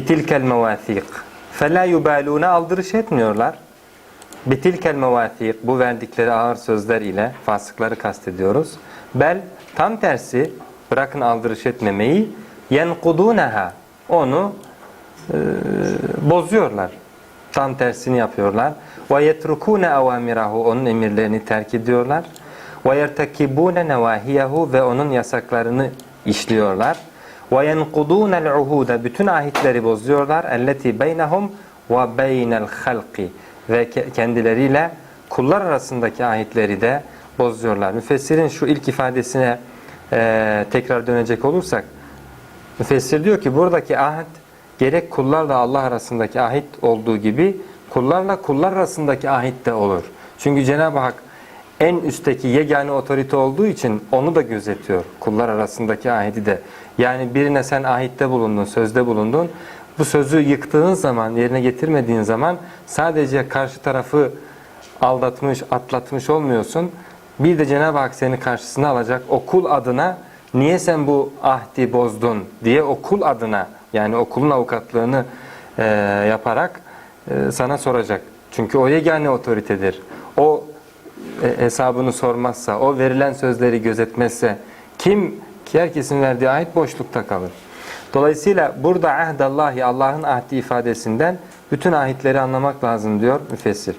bitilkel mevâthîk felâ yubâlûne aldırış etmiyorlar. Bitilkel mevâthîk bu verdikleri ağır sözler ile fasıkları kastediyoruz. Bel tam tersi bırakın aldırış etmemeyi yenkudûneha onu e, bozuyorlar. Tam tersini yapıyorlar. Ve yetrukûne evâmirahu onun emirlerini terk ediyorlar. Ve yertekibûne nevâhiyehu ve onun yasaklarını işliyorlar. Ve yenkudunel uhuda bütün ahitleri bozuyorlar. Elleti beynehum ve beynel halqi ve ke- kendileriyle kullar arasındaki ahitleri de bozuyorlar. Müfessirin şu ilk ifadesine e, tekrar dönecek olursak Müfessir diyor ki buradaki ahit gerek kullarla Allah arasındaki ahit olduğu gibi kullarla kullar arasındaki ahit de olur. Çünkü Cenab-ı Hak en üstteki yegane otorite olduğu için onu da gözetiyor. Kullar arasındaki ahidi de. Yani birine sen ahitte bulundun, sözde bulundun. Bu sözü yıktığın zaman, yerine getirmediğin zaman sadece karşı tarafı aldatmış, atlatmış olmuyorsun. Bir de Cenab-ı Hak seni karşısına alacak. O kul adına niye sen bu ahdi bozdun diye o kul adına yani o kulun avukatlığını e, yaparak e, sana soracak. Çünkü o yegane otoritedir. O e, hesabını sormazsa, o verilen sözleri gözetmezse kim ki herkesin verdiği ahit boşlukta kalır. Dolayısıyla burada ahdallahi Allah'ın ahdi ifadesinden bütün ahitleri anlamak lazım diyor müfessir.